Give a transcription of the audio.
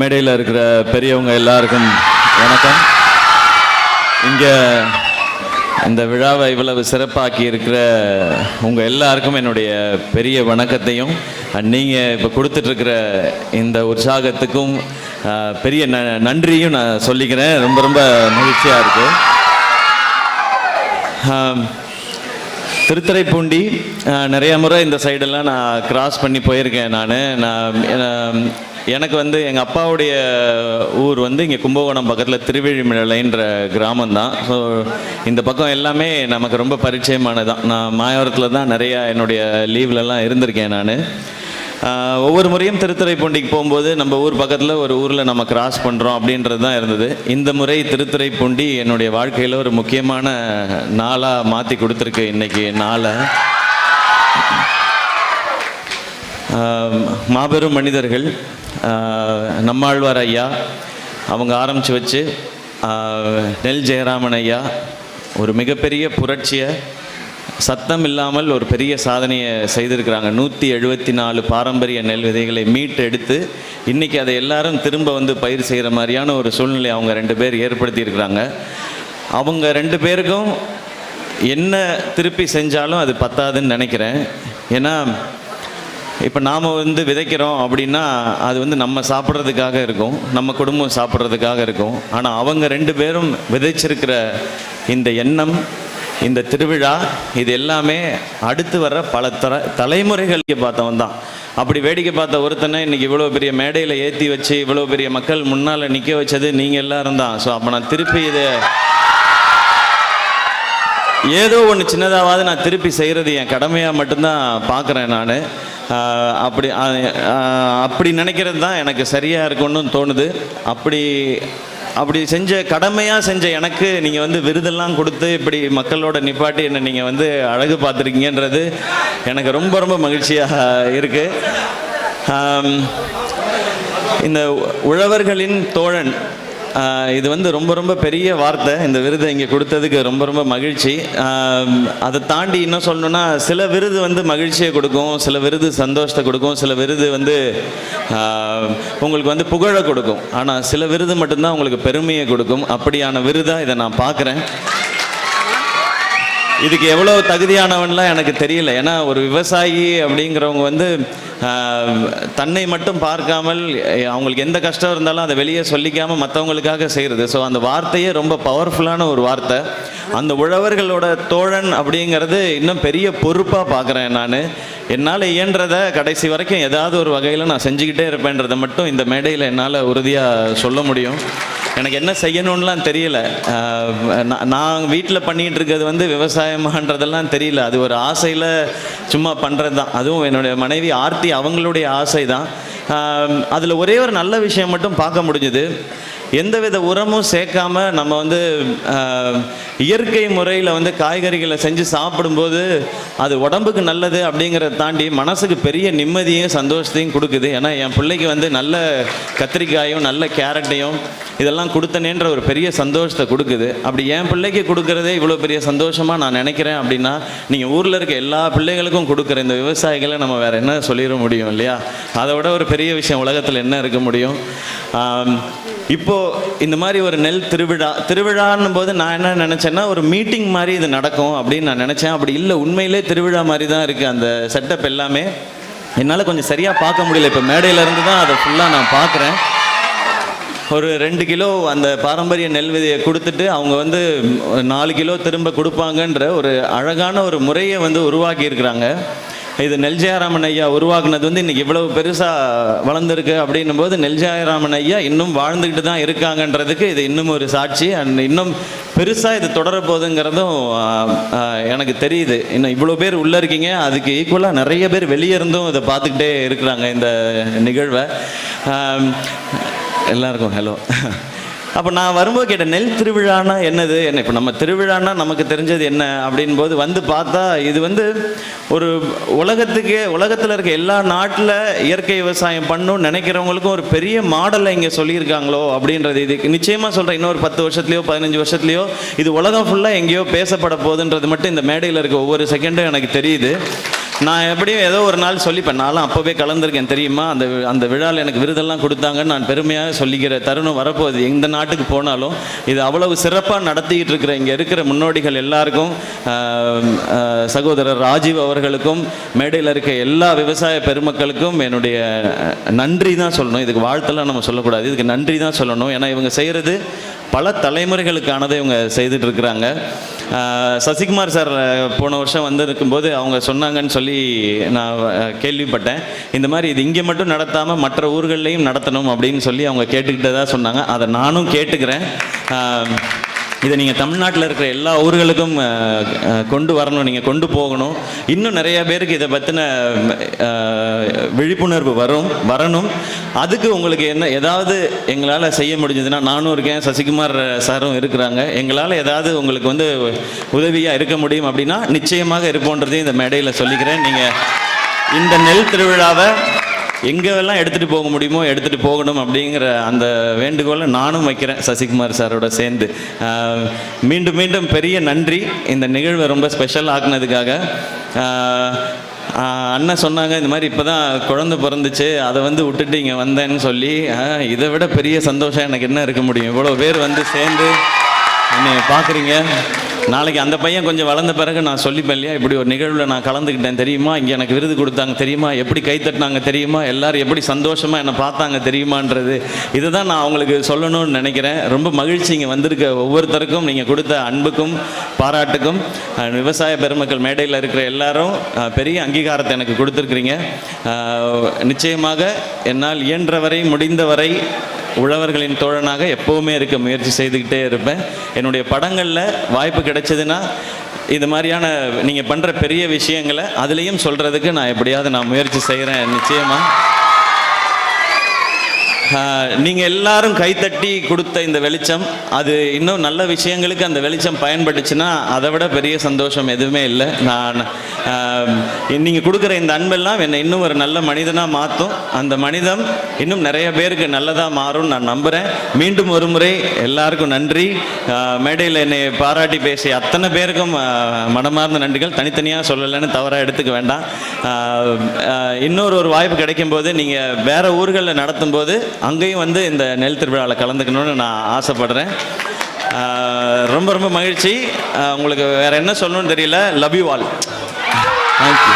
மேடையில் இருக்கிற பெரியவங்க எல்லாருக்கும் வணக்கம். இங்கே இந்த விழாவை இவ்வளவு சிறப்பாக்கி இருக்கிற உங்கள் எல்லாருக்கும் என்னுடைய பெரிய வணக்கத்தையும் நீங்கள் இப்போ கொடுத்துட்ருக்கிற இந்த உற்சாகத்துக்கும் பெரிய ந நன்றியும் நான் சொல்லிக்கிறேன். ரொம்ப ரொம்ப மகிழ்ச்சியாக இருக்குது திருத்துறைப்பூண்டி நிறைய முறை இந்த சைடெல்லாம் நான் கிராஸ் பண்ணி போயிருக்கேன் நான். நான் எனக்கு வந்து எங்கள் அப்பாவுடைய ஊர் வந்து இங்கே கும்பகோணம் பக்கத்தில் திருவிழிமிழலைன்ற கிராமம் தான் ஸோ இந்த பக்கம் எல்லாமே நமக்கு ரொம்ப பரிச்சயமானதான் நான் மாயவரத்தில் தான் நிறையா என்னுடைய லீவ்லலாம் இருந்திருக்கேன் நான். ஒவ்வொரு முறையும் திருத்துறைப்பூண்டிக்கு போகும்போது நம்ம ஊர் பக்கத்தில் ஒரு ஊரில் நம்ம கிராஸ் பண்ணுறோம் அப்படின்றது தான் இருந்தது. இந்த முறை திருத்துறைப்பூண்டி என்னுடைய வாழ்க்கையில் ஒரு முக்கியமான நாளாக மாற்றி கொடுத்துருக்கு இன்றைக்கி நாளை. மாபெரும் மனிதர்கள் நம்மாழ்வார் ஐயா அவங்க ஆரம்பித்து வச்சு நெல் ஜெயராமன் ஐயா ஒரு மிகப்பெரிய புரட்சியை சத்தம் இல்லாமல் ஒரு பெரிய சாதனையை செய்திருக்கிறாங்க. நூற்றி எழுபத்தி நாலு பாரம்பரிய நெல் விதைகளை மீட்டு எடுத்து இன்றைக்கி அதை எல்லாரும் திரும்ப வந்து பயிர் செய்கிற மாதிரியான ஒரு சூழ்நிலை அவங்க ரெண்டு பேர் ஏற்படுத்தியிருக்கிறாங்க. அவங்க ரெண்டு பேருக்கும் என்ன திருப்பி செஞ்சாலும் அது பத்தாதுன்னு நினைக்கிறேன். ஏன்னா இப்போ நாம் வந்து விதைக்கிறோம் அப்படின்னா அது வந்து நம்ம சாப்பிட்றதுக்காக இருக்கும். நம்ம குடும்பம் சாப்பிட்றதுக்காக இருக்கும். ஆனால் அவங்க ரெண்டு பேரும் விதைச்சிருக்கிற இந்த எண்ணம் இந்த திருவிழா இது எல்லாமே அடுத்து வர பல தர தலைமுறைகளுக்கு பார்த்தவன் தான். அப்படி வேடிக்கை பார்த்த ஒருத்தனை இன்னைக்கு இவ்வளோ பெரிய மேடையில் ஏற்றி வச்சு இவ்வளோ பெரிய மக்கள் முன்னால் நிற்க வச்சது நீங்கள் எல்லாரும் தான். ஸோ அப்போ நான் திருப்பி இதை ஏதோ ஒன்று சின்னதாவது நான் திருப்பி செய்கிறது என் கடமையாக மட்டும்தான் பார்க்குறேன் நான். அப்படி அப்படி நினைக்கிறது தான் எனக்கு சரியாக இருக்கும்னு தோணுது. அப்படி அப்படி செஞ்ச கடமையாக செஞ்ச எனக்கு நீங்கள் வந்து விருதெல்லாம் கொடுத்து இப்படி மக்களோட நிப்பாட்டி என்னை நீங்கள் வந்து அழகு பார்த்துருக்கீங்கன்றது எனக்கு ரொம்ப ரொம்ப மகிழ்ச்சியாக இருக்குது இந்த உழவர்களின் தோழன் இது வந்து ரொம்ப ரொம்ப பெரிய வார்த்தை. இந்த விருதை இங்கே கொடுத்ததுக்கு ரொம்ப ரொம்ப மகிழ்ச்சி. அதை தாண்டி இன்னும் சொல்லணும்னா சில விருது வந்து மகிழ்ச்சியை கொடுக்கும் சில விருது சந்தோஷத்தை கொடுக்கும் சில விருது வந்து உங்களுக்கு வந்து புகழை கொடுக்கும். ஆனால் சில விருது மட்டும்தான் உங்களுக்கு பெருமையை கொடுக்கும். அப்படியான விருதாக இதை நான் பார்க்குறேன். இதுக்கு எவ்வளோ தகுதியானவன்லாம் எனக்கு தெரியல. ஏன்னா ஒரு விவசாயி அப்படிங்கிறவங்க வந்து தன்னை மட்டும் பார்க்காமல் அவங்களுக்கு எந்த கஷ்டம் இருந்தாலும் அதை வெளியே சொல்லிக்காமல் மற்றவங்களுக்காக செய்கிறது ஸோ அந்த வார்த்தையே ரொம்ப பவர்ஃபுல்லான ஒரு வார்த்தை. அந்த உழவர்களோட தோழன் அப்படிங்கிறது இன்னும் பெரிய பொறுப்பாக பார்க்குறேன் நான். என்னால் இயன்றதை கடைசி வரைக்கும் ஏதாவது ஒரு வகையில் நான் செஞ்சுக்கிட்டே இருப்பேன்றதை மட்டும் இந்த மேடையில் என்னால் உறுதியாக சொல்ல முடியும். எனக்கு என்ன செய்யணும்லாம் தெரியல. நான் நான் வீட்டில் பண்ணிகிட்டு இருக்கிறது வந்து விவசாயமான்றதெல்லாம் தெரியல. அது ஒரு ஆசையில் சும்மா பண்ணுறது தான் அதுவும் என்னுடைய மனைவி ஆர்த்தி அவங்களுடைய ஆசை தான் அதில் ஒரே ஒரு நல்ல விஷயம் மட்டும் பார்க்க முடிஞ்சுது. எந்தவித உரமும் சேர்க்காம நம்ம வந்து இயற்கை முறையில் வந்து காய்கறிகளை செஞ்சு சாப்பிடும்போது அது உடம்புக்கு நல்லது அப்படிங்கிறத தாண்டி மனசுக்கு பெரிய நிம்மதியும் சந்தோஷத்தையும் கொடுக்குது. ஏன்னா என் பிள்ளைக்கு வந்து நல்ல கத்திரிக்காயும் நல்ல கேரட்டையும் இதெல்லாம் கொடுத்தனேன்ற ஒரு பெரிய சந்தோஷத்தை கொடுக்குது. அப்படி என் பிள்ளைக்கு கொடுக்குறதே இவ்வளோ பெரிய சந்தோஷமாக நான் நினைக்கிறேன் அப்படின்னா நீங்கள் ஊரில் இருக்க எல்லா பிள்ளைகளுக்கும் கொடுக்குற இந்த விவசாயிகளை நம்ம வேறு என்ன சொல்லிட முடியும் இல்லையா? அதை விட ஒரு பெரிய விஷயம் உலகத்தில் என்ன இருக்க முடியும்? இப்போ இந்த மாதிரி ஒரு நெல் திருவிழா திருவிழான்னும் போது நான் என்ன நினச்சேன்னா ஒரு மீட்டிங் மாதிரி இது நடக்கும் அப்படின்னு நான் நினச்சேன். அப்படி இல்லை உண்மையிலே திருவிழா மாதிரி தான் இருக்குது அந்த செட்டப் எல்லாமே என்னால் கொஞ்சம் சரியாக பார்க்க முடியல. இப்போ மேடையில இருந்து தான் அதை ஃபுல்லாக நான் பார்க்குறேன். ஒரு ரெண்டு கிலோ அந்த பாரம்பரிய நெல் விதையை கொடுத்துட்டு அவங்க வந்து ஒரு நாலு கிலோ திரும்ப கொடுப்பாங்கன்ற ஒரு அழகான ஒரு முறையை வந்து உருவாக்கி இருக்கிறாங்க இது நெல்ஜெயராமன் ஐயா உருவாக்குனது வந்து இன்னைக்கு இவ்வளவு பெருசாக வளர்ந்துருக்கு அப்படின்னும் போது நெல்ஜெயராமன் ஐயா இன்னும் வாழ்ந்துக்கிட்டு தான் இருக்காங்கன்றதுக்கு இது இன்னும் ஒரு சாட்சி. அண்ட் இன்னும் பெருசாக இது தொடரப்போகுதுங்கிறதும் எனக்கு தெரியுது. இன்னும் இவ்வளோ பேர் உள்ளே இருக்கீங்க. அதுக்கு ஈக்குவலாக நிறைய பேர் வெளியே இருந்தும் இதை பார்த்துக்கிட்டே இருக்கிறாங்க இந்த நிகழ்வை. எல்லாருக்கும் ஹலோ அப்போ நான் வரும்போது கேட்டேன் நெல் திருவிழானா என்னது? என்ன இப்போ நம்ம திருவிழானா நமக்கு தெரிஞ்சது என்ன? அப்படின் போது வந்து பார்த்தா இது வந்து ஒரு உலகத்துக்கு உலகத்தில் இருக்க எல்லா நாட்டில் இயற்கை விவசாயம் பண்ணணும்னு நினைக்கிறவங்களுக்கும் ஒரு பெரிய மாடலை இங்கே சொல்லியிருக்காங்களோ அப்படின்றது இதுக்கு நிச்சயமாக சொல்கிறேன் இன்னொரு பத்து வருஷத்துலையோ பதினஞ்சு வருஷத்துலையோ இது உலகம் ஃபுல்லாக எங்கேயோ பேசப்பட போகுதுன்றது மட்டும் இந்த மேடையில் இருக்க ஒவ்வொரு செகண்டும் எனக்கு தெரியுது. நான் எப்படியும் ஏதோ ஒரு நாள் சொல்லிப்பேன். நான்லாம் அப்போவே கலந்துருக்கேன் தெரியுமா? அந்த அந்த விழாவில் எனக்கு விருதெல்லாம் கொடுத்தாங்கன்னு நான் பெருமையாக சொல்லிக்கிற தருணம் வரப்போகுது. எந்த நாட்டுக்கு போனாலும் இது அவ்வளவு சிறப்பாக நடத்திக்கிட்டு இருக்கிற இங்கே இருக்கிற முன்னோடிகள் எல்லாருக்கும் சகோதரர் ராஜீவ் அவர்களுக்கும் மேடையில் இருக்க எல்லா விவசாய பெருமக்களுக்கும் என்னுடைய நன்றி தான் சொல்லணும். இதுக்கு வாழ்த்தெல்லாம் நம்ம சொல்லக்கூடாது. இதுக்கு நன்றி தான் சொல்லணும். ஏன்னா இவங்க செய்கிறது பல தலைமுறைகளுக்கானதை இவங்க செய்துட்டு இருக்கிறாங்க. சசிகுமார் சார் போன வருஷம் வந்திருக்கும்போது அவங்க சொன்னாங்கன்னு சொல்லி நான் கேள்விப்பட்டேன். இந்த மாதிரி இது இங்கே மட்டும் நடத்தாமல் மற்ற ஊர்கள்லையும் நடத்தணும் அப்படின்னு சொல்லி அவங்க கேட்டுக்கிட்டதாக சொன்னாங்க. அதை நானும் கேட்டுக்கிறேன். இதை நீங்கள் தமிழ்நாட்டில் இருக்கிற எல்லா ஊர்களுக்கும் கொண்டு வரணும் நீங்கள் கொண்டு போகணும். இன்னும் நிறைய பேருக்கு இதை பற்றின விழிப்புணர்வு வரும் வரணும். அதுக்கு உங்களுக்கு என்ன ஏதாவது எங்களால் செய்ய முடிஞ்சதுன்னா நானும் இருக்கேன் சசிகுமார் சாரும் இருக்கிறாங்க. எங்களால் ஏதாவது உங்களுக்கு வந்து உதவியாக இருக்க முடியும் அப்படின்னா நிச்சயமாக இருப்போன்றதையும் இந்த மேடையில் சொல்லிக்கிறேன். நீங்கள் இந்த நெல் திருவிழாவை எங்கெல்லாம் எடுத்துகிட்டு போக முடியுமோ எடுத்துகிட்டு போகணும் அப்படிங்கிற அந்த வேண்டுகோளை நானும் வைக்கிறேன் சசிகுமார் சாரோட சேர்ந்து. மீண்டும் மீண்டும் பெரிய நன்றி. இந்த நிகழ்வை ரொம்ப ஸ்பெஷல் ஆக்குனதுக்காக. அண்ணன் சொன்னாங்க இந்த மாதிரி இப்போ தான் குழந்தை பிறந்துச்சு அதை வந்து விட்டுட்டு இங்கே வந்தேன்னு சொல்லி இதை விட பெரிய சந்தோஷம் எனக்கு என்ன இருக்க முடியும்? இவ்வளோ பேர் வந்து சேர்ந்து என்னை பார்க்குறீங்க. நாளைக்கு அந்த பையன் கொஞ்சம் வளர்ந்த பிறகு நான் சொல்லிப்பேன் இல்லையா இப்படி ஒரு நிகழ்வில் நான் கலந்துக்கிட்டேன் தெரியுமா? இங்கே எனக்கு விருது கொடுத்தாங்க தெரியுமா? எப்படி கை தட்டினாங்க தெரியுமா? எல்லாரும் எப்படி சந்தோஷமாக என்னை பார்த்தாங்க தெரியுமான்றது இதுதான் நான் அவங்களுக்கு சொல்லணும்னு நினைக்கிறேன். ரொம்ப மகிழ்ச்சி இங்கே வந்திருக்க ஒவ்வொருத்தருக்கும் நீங்கள் கொடுத்த அன்புக்கும் பாராட்டுக்கும். விவசாய பெருமக்கள் மேடையில் இருக்கிற எல்லாரும் பெரிய அங்கீகாரத்தை எனக்கு கொடுத்துருக்குறீங்க. நிச்சயமாக என்னால் இயன்றவரை முடிந்தவரை உழவர்களின் தோழனாக எப்போவுமே இருக்க முயற்சி செய்துக்கிட்டே இருப்பேன். என்னுடைய படங்களில் வாய்ப்பு கிடைச்சதுன்னா இது மாதிரியான நீங்கள் பண்ணுற பெரிய விஷயங்களை அதுலேயும் சொல்கிறதுக்கு நான் எப்படியாவது நான் முயற்சி செய்கிறேன் நிச்சயமாக நீங்கள் எல்லாரும் கைத்தட்டி கொடுத்த இந்த வெளிச்சம் அது இன்னும் நல்ல விஷயங்களுக்கு அந்த வெளிச்சம் பயன்பட்டுச்சுன்னா அதை விட பெரிய சந்தோஷம் எதுவுமே இல்லை. நான் நீங்கள் கொடுக்குற இந்த அன்பெல்லாம் என்னை இன்னும் ஒரு நல்ல மனிதனாக மாற்றும் அந்த மனிதம் இன்னும் நிறைய பேருக்கு நல்லதாக மாறும் நான் நம்புகிறேன் மீண்டும் ஒரு முறை எல்லாருக்கும் நன்றி. மேடையில் என்னை பாராட்டி பேசிய அத்தனை பேருக்கும் மனமார்ந்த நன்றிகள். தனித்தனியாக சொல்லலைன்னு தவறாக எடுத்துக்க வேண்டாம். இன்னொரு ஒரு வாய்ப்பு கிடைக்கும் போது நீங்கள் வேறு ஊர்களில் நடத்தும் போது அங்கேயும் வந்து இந்த நெல் திருவிழாவில் கலந்துக்கணும்னு நான் ஆசைப்படுறேன். ரொம்ப ரொம்ப மகிழ்ச்சி. உங்களுக்கு வேற என்ன சொல்லணும்னு தெரியல? Love you all thank you